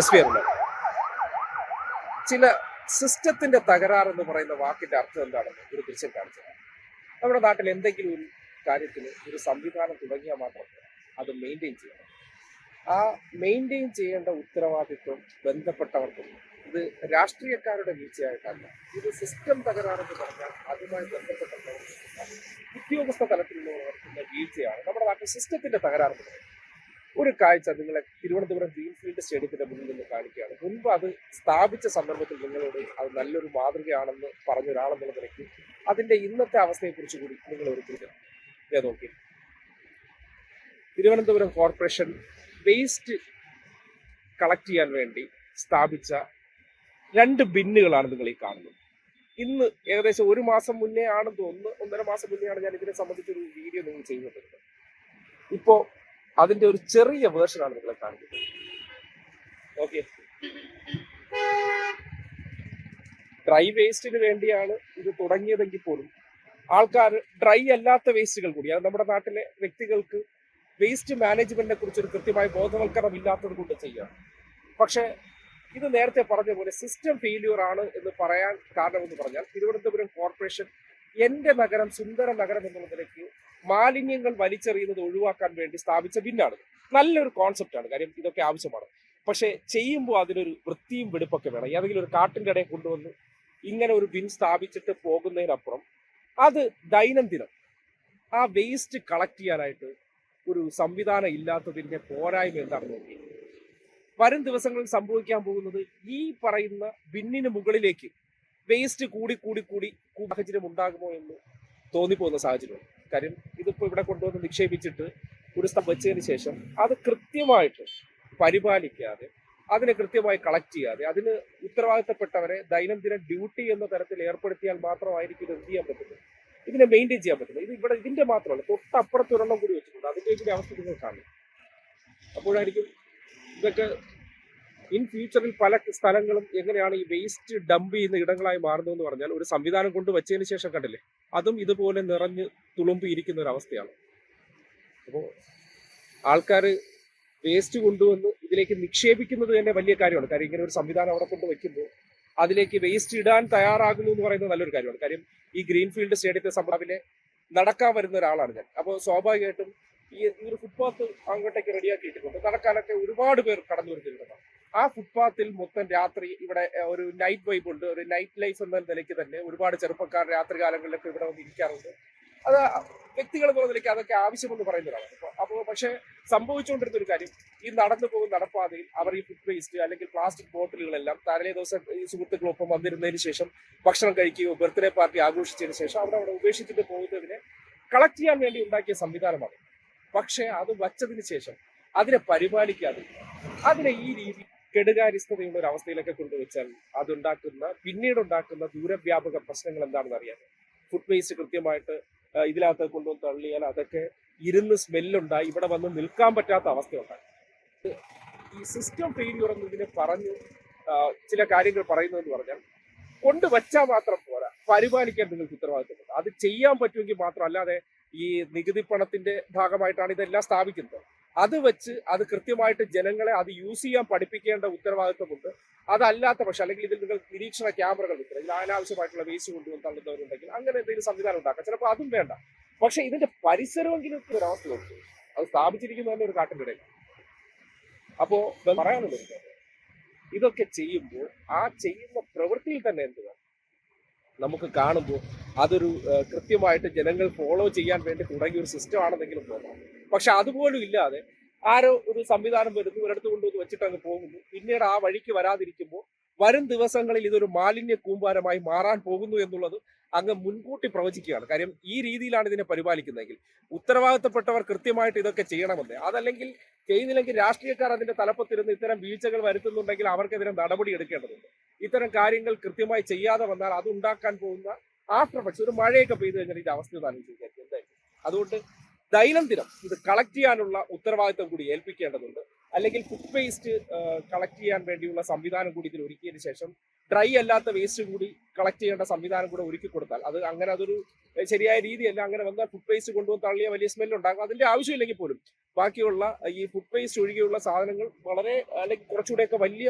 S P ചില സിസ്റ്റത്തിന്റെ തകരാർ എന്ന് പറയുന്ന വാക്കിന്റെ അർത്ഥം എന്താണെന്ന് ഒരു ദൃശ്യം കാണിച്ചത് നമ്മുടെ നാട്ടിൽ എന്തെങ്കിലും ഒരു കാര്യത്തിന് ഒരു സംവിധാനം തുടങ്ങിയാൽ മാത്രം അത് മെയിന്റെയിൻ ചെയ്യണം. ആ മെയിന്റെയിൻ ചെയ്യേണ്ട ഉത്തരവാദിത്വം ബന്ധപ്പെട്ടവർക്കും ഇത് രാഷ്ട്രീയക്കാരുടെ വീഴ്ചയായിട്ടല്ല. ഇത് സിസ്റ്റം തകരാറെന്ന് പറഞ്ഞാൽ അതുമായി ബന്ധപ്പെട്ടവർക്കും ഉദ്യോഗസ്ഥ തലത്തിലുള്ളവർക്കുള്ള വീഴ്ചയാണ്. നമ്മുടെ നാട്ടിൽ സിസ്റ്റത്തിന്റെ തകരാറെന്ന് പറയുന്നത്. ഒരു കാഴ്ച നിങ്ങളെ തിരുവനന്തപുരം ഗ്രീൻഫീൽഡ് സ്റ്റേഡിയത്തിന്റെ മുന്നിൽ നിന്ന് കാണിക്കുകയാണ്. മുൻപ് അത് സ്ഥാപിച്ച സന്ദർഭത്തിൽ നിങ്ങളോട് അത് നല്ലൊരു മാതൃകയാണെന്ന് പറഞ്ഞ ഒരാളെന്നുള്ള നിലയ്ക്ക് അതിന്റെ ഇന്നത്തെ അവസ്ഥയെക്കുറിച്ച് കൂടി നിങ്ങൾ കുറിക്കണം ഞാൻ നോക്കി. തിരുവനന്തപുരം കോർപ്പറേഷൻ വേസ്റ്റ് കളക്ട് ചെയ്യാൻ വേണ്ടി സ്ഥാപിച്ച രണ്ട് ബിന്നുകളാണ് നിങ്ങൾ ഈ കാണുന്നത്. ഇന്ന് ഏകദേശം ഒരു മാസം മുന്നേ ആണെന്ന് തോന്നുന്നു ഒന്നര മാസം മുന്നേ ആണ് ഞാൻ ഇതിനെ സംബന്ധിച്ചൊരു വീഡിയോ നിങ്ങൾ ചെയ്യുന്നുണ്ട് ഇപ്പോ അതിന്റെ ഒരു ചെറിയ വേർഷനാണ് നിങ്ങളെ കാണിക്കുന്നത്. ഓക്കെ ഡ്രൈ വേസ്റ്റിന് വേണ്ടിയാണ് ഇത് തുടങ്ങിയതെങ്കിൽ പോലും ആൾക്കാർ ഡ്രൈ അല്ലാത്ത വേസ്റ്റുകൾ കൂടി അത് നമ്മുടെ നാട്ടിലെ വ്യക്തികൾക്ക് വേസ്റ്റ് മാനേജ്മെന്റിനെ കുറിച്ച് ഒരു കൃത്യമായ ബോധവൽക്കരണം ഇല്ലാത്തത് കൊണ്ട് ചെയ്യാം പക്ഷേ ഇത് നേരത്തെ പറഞ്ഞ പോലെ സിസ്റ്റം ഫെയിലിയർ ആണ് എന്ന് പറയാൻ കാരണമെന്ന് പറഞ്ഞാൽ തിരുവനന്തപുരം കോർപ്പറേഷൻ എന്റെ നഗരം സുന്ദര നഗരം എന്നുള്ള നിലയ്ക്ക് മാലിന്യങ്ങൾ വലിച്ചെറിയുന്നത് ഒഴിവാക്കാൻ വേണ്ടി സ്ഥാപിച്ച ബിന്നാണ് നല്ലൊരു കോൺസെപ്റ്റാണ് കാര്യം ഇതൊക്കെ ആവശ്യമാണ്. പക്ഷേ ചെയ്യുമ്പോൾ അതിനൊരു വൃത്തിയും വെടുപ്പൊക്കെ വേണം. ഏതെങ്കിലും ഒരു കാട്ടിന്റെ ഇടയിൽ കൊണ്ടുവന്ന് ഇങ്ങനെ ഒരു ബിൻ സ്ഥാപിച്ചിട്ട് പോകുന്നതിനപ്പുറം അത് ദൈനംദിനം ആ വേസ്റ്റ് കളക്ട് ചെയ്യാനായിട്ട് ഒരു സംവിധാനം ഇല്ലാത്തതിന്റെ പോരായ്മ എന്താണെന്ന് നോക്കി വരും ദിവസങ്ങളിൽ സംഭവിക്കാൻ പോകുന്നത് ഈ പറയുന്ന ബിന്നിന് മുകളിലേക്ക് വേസ്റ്റ് കൂടി കൂടി കൂടി സാഹചര്യം ഉണ്ടാകുമോ എന്ന് തോന്നിപ്പോകുന്ന സാഹചര്യം കാര്യം ഇതിപ്പോ ഇവിടെ കൊണ്ടുവന്ന് നിക്ഷേപിച്ചിട്ട് ഒരു സ്ഥലം വെച്ചതിന് ശേഷം അത് കൃത്യമായിട്ട് പരിപാലിക്കാതെ അതിനെ കൃത്യമായി കളക്ട് ചെയ്യാതെ അതിന് ഉത്തരവാദിത്തപ്പെട്ടവരെ ദൈനംദിന ഡ്യൂട്ടി എന്ന തരത്തിൽ ഏർപ്പെടുത്തിയാൽ മാത്രമായിരിക്കും ഇത് എന്ത് ചെയ്യാൻ പറ്റുന്നത്? ഇതിനെ മെയിന്റെയിൻ ചെയ്യാൻ പറ്റുന്നത്. ഇത് ഇവിടെ ഇതിന്റെ മാത്രമല്ല തൊട്ടപ്പുറത്ത് ഒരെണ്ണം കൂടി വെച്ചിട്ടുണ്ട്. അതിന്റെ ഇതിന്റെ അവസ്ഥ നിങ്ങൾ കാണും അപ്പോഴായിരിക്കും ഇതൊക്കെ ഇൻ ഫ്യൂച്ചറിൽ പല സ്ഥലങ്ങളും എങ്ങനെയാണ് ഈ വേസ്റ്റ് ഡംപ് ചെയ്യുന്ന ഇടങ്ങളായി മാറുന്നതെന്ന് പറഞ്ഞാൽ ഒരു സംവിധാനം കൊണ്ട് വെച്ചതിന് ശേഷം കണ്ടില്ലേ? അതും ഇതുപോലെ നിറഞ്ഞ് തുളുമ്പിയിരിക്കുന്ന ഒരു അവസ്ഥയാണ്. അപ്പോൾ ആൾക്കാർ വേസ്റ്റ് കൊണ്ടുവന്ന് ഇതിലേക്ക് നിക്ഷേപിക്കുന്നത് തന്നെ വലിയ കാര്യമാണ്. കാര്യം ഇങ്ങനെ ഒരു സംവിധാനം അവിടെ കൊണ്ട് വെക്കുമ്പോൾ അതിലേക്ക് വേസ്റ്റ് ഇടാൻ തയ്യാറാകുന്നു എന്ന് പറയുന്നത് നല്ലൊരു കാര്യമാണ്. കാര്യം ഈ ഗ്രീൻഫീൽഡ് സ്റ്റേഡിയത്തെ സംഭവിലെ നടക്കാൻ വരുന്ന ഒരാളാണ് ഞാൻ. അപ്പോൾ സ്വാഭാവികമായിട്ടും ഈ ഒരു ഫുട്പാത്ത് അങ്ങോട്ടേക്ക് റെഡിയാക്കിയിട്ടുണ്ട് നടക്കാനൊക്കെ ഒരുപാട് പേർ കടന്നു വരുന്നുണ്ട്. ആ ഫുട്പാത്തിൽ മൊത്തം രാത്രി ഇവിടെ ഒരു നൈറ്റ് വൈബ് ഉണ്ട്. ഒരു നൈറ്റ് ലൈഫ് എന്ന നിലയ്ക്ക് തന്നെ ഒരുപാട് ചെറുപ്പക്കാർ രാത്രി കാലങ്ങളിലൊക്കെ ഇവിടെ വന്ന് ഇരിക്കാറുണ്ട്. അത് വ്യക്തികൾ എന്നുള്ള നിലയ്ക്ക് അതൊക്കെ ആവശ്യമെന്ന് പറയുന്നതാണ്. അപ്പോൾ പക്ഷേ സംഭവിച്ചുകൊണ്ടിരുന്ന ഒരു കാര്യം ഈ നടന്നു പോകുന്ന നടപ്പാതയിൽ അവർ ഈ ഫുഡ് വേസ്റ്റ് അല്ലെങ്കിൽ പ്ലാസ്റ്റിക് ബോട്ടിലുകളെല്ലാം തലേ ദിവസം ഈ സുഹൃത്തുക്കളൊപ്പം വന്നിരുന്നതിന് ശേഷം ഭക്ഷണം കഴിക്കുകയോ ബർത്ത്ഡേ പാർട്ടി ആഘോഷിച്ചതിന് ശേഷം അവിടെ അവിടെ ഉപേക്ഷിച്ചിട്ട് പോകുന്നതിനെ കളക്ട് ചെയ്യാൻ വേണ്ടി ഉണ്ടാക്കിയ സംവിധാനമാണ്. പക്ഷേ അത് വച്ചതിന് ശേഷം അതിനെ പരിപാലിക്കാതെ അതിനെ ഈ രീതി കെടുകാര്യസ്ഥതയുള്ള ഒരു അവസ്ഥയിലൊക്കെ കൊണ്ടുവച്ചാൽ അതുണ്ടാക്കുന്ന പിന്നീട് ഉണ്ടാക്കുന്ന ദൂരവ്യാപക പ്രശ്നങ്ങൾ എന്താണെന്ന് അറിയാം ഫുഡ് വേസ്റ്റ് കൃത്യമായിട്ട് ഇതിനകത്ത് കൊണ്ടുവന്ന് തള്ളിയാൽ അതൊക്കെ ഇരുന്ന് സ്മെല്ലുണ്ടായി ഇവിടെ വന്ന് നിൽക്കാൻ പറ്റാത്ത അവസ്ഥയുണ്ടായി ഈ സിസ്റ്റം ഫെയിലിയർ എന്ന് ഇതിനെ പറഞ്ഞു ചില കാര്യങ്ങൾ പറയുന്നതെന്ന് പറഞ്ഞാൽ കൊണ്ടുവച്ചാൽ മാത്രം പോരാ. പരിപാലിക്കാൻ നിങ്ങൾക്ക് ഉത്തരവാദിത്തമുണ്ട് അത് ചെയ്യാൻ പറ്റുമെങ്കിൽ മാത്രം അല്ലാതെ ഈ നികുതി പണത്തിന്റെ ഭാഗമായിട്ടാണ് ഇതെല്ലാം സ്ഥാപിക്കുന്നത്. അത് വെച്ച് അത് കൃത്യമായിട്ട് ജനങ്ങളെ അത് യൂസ് ചെയ്യാൻ പഠിപ്പിക്കേണ്ട ഉത്തരവാദിത്വമുണ്ട്. അതല്ലാത്ത പക്ഷെ അല്ലെങ്കിൽ ഇതിൽ നിങ്ങൾ നിരീക്ഷണ ക്യാമറകൾ വെക്കണം. ഇതിൽ അനാവശ്യമായിട്ടുള്ള വേസ്റ്റ് കൊണ്ടുവന്ന് തള്ളുന്നവരുണ്ടെങ്കിൽ അങ്ങനെ എന്തെങ്കിലും സംവിധാനം ഉണ്ടാക്കാം. ചിലപ്പോൾ അതും വേണ്ട. പക്ഷെ ഇതിന്റെ പരിസരമെങ്കിലും ഒരു അവസ്ഥയുണ്ട് അത് സ്ഥാപിച്ചിരിക്കുന്ന തന്നെ ഒരു കാട്ടിന്റെ ഇടയിൽ. അപ്പോ പറയാനുള്ളത് ഇതൊക്കെ ചെയ്യുമ്പോൾ ആ ചെയ്യുന്ന പ്രവൃത്തിയിൽ തന്നെ എന്ത് നമുക്ക് കാണുമ്പോൾ അതൊരു കൃത്യമായിട്ട് ജനങ്ങൾ ഫോളോ ചെയ്യാൻ വേണ്ടി തുടങ്ങിയ ഒരു സിസ്റ്റം ആണെന്നെങ്കിലും തോന്നാം. പക്ഷെ അതുപോലും ഇല്ലാതെ ആരോ ഒരു സംവിധാനം വരുന്നു ഒരിടത്ത് കൊണ്ടുവന്ന് വെച്ചിട്ട് അങ്ങ് പോകുന്നു. പിന്നീട് ആ വഴിക്ക് വരാതിരിക്കുമ്പോൾ വരും ദിവസങ്ങളിൽ ഇതൊരു മാലിന്യ കൂമ്പാരമായി മാറാൻ പോകുന്നു എന്നുള്ളത് അങ്ങ് മുൻകൂട്ടി പ്രവചിക്കുകയാണ്. കാര്യം ഈ രീതിയിലാണ് ഇതിനെ പരിപാലിക്കുന്നതെങ്കിൽ ഉത്തരവാദിത്തപ്പെട്ടവർ കൃത്യമായിട്ട് ഇതൊക്കെ ചെയ്യണമെന്ന്. അതല്ലെങ്കിൽ ചെയ്യുന്നില്ലെങ്കിൽ രാഷ്ട്രീയക്കാർ അതിന്റെ തലപ്പത്തിരുന്ന് ഇത്തരം വീഴ്ചകൾ വരുത്തുന്നുണ്ടെങ്കിൽ അവർക്കെതിരെ നടപടി എടുക്കേണ്ടതുണ്ട്. ഇത്തരം കാര്യങ്ങൾ കൃത്യമായി ചെയ്യാതെ വന്നാൽ അത് ഉണ്ടാക്കാൻ പോകുന്ന ആഫ്റ്റർ എഫക്ട്സ് ഒരു മഴയൊക്കെ പെയ്തു കഴിഞ്ഞാൽ ഇതിന്റെ അവസ്ഥ നോക്കിയാൽ എന്തായിരിക്കും? അതുകൊണ്ട് ദൈനംദിനം ഇത് കളക്ട് ചെയ്യാനുള്ള ഉത്തരവാദിത്തം കൂടി ഏൽപ്പിക്കേണ്ടതുണ്ട്. അല്ലെങ്കിൽ ഫുഡ് വേസ്റ്റ് കളക്ട് ചെയ്യാൻ വേണ്ടിയുള്ള സംവിധാനം കൂടി ഇതിൽ ഒരുക്കിയതിന് ശേഷം ഡ്രൈ അല്ലാത്ത വേസ്റ്റ് കൂടി കളക്ട് ചെയ്യേണ്ട സംവിധാനം കൂടെ ഒരുക്കി കൊടുത്താൽ അത് അങ്ങനെ അതൊരു ശരിയായ രീതിയല്ല. അങ്ങനെ വന്നാൽ ഫുഡ് വേസ്റ്റ് കൊണ്ടുവന്ന് തള്ളിയ വലിയ സ്മെല്ല് ഉണ്ടാകും. അതിന്റെ ആവശ്യമില്ലെങ്കിൽ പോലും ബാക്കിയുള്ള ഈ ഫുഡ് വേസ്റ്റ് ഒഴികെയുള്ള സാധനങ്ങൾ വളരെ അല്ലെങ്കിൽ കുറച്ചുകൂടെയൊക്കെ വലിയ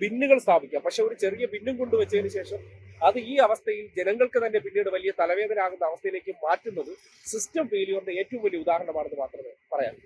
ബിന്നുകൾ സ്ഥാപിക്കാം. പക്ഷെ ഒരു ചെറിയ ബിന്നും കൊണ്ടുവച്ചതിന് ശേഷം അത് ഈ അവസ്ഥയിൽ ജനങ്ങൾക്ക് തന്നെ പിന്നീട് വലിയ തലവേദന ആകുന്ന അവസ്ഥയിലേക്ക് മാറ്റുന്നത് സിസ്റ്റം ഫെയിലിയറിന്റെ ഏറ്റവും വലിയ ഉദാഹരണമാണെന്ന് മാത്രമേ പറയാൻ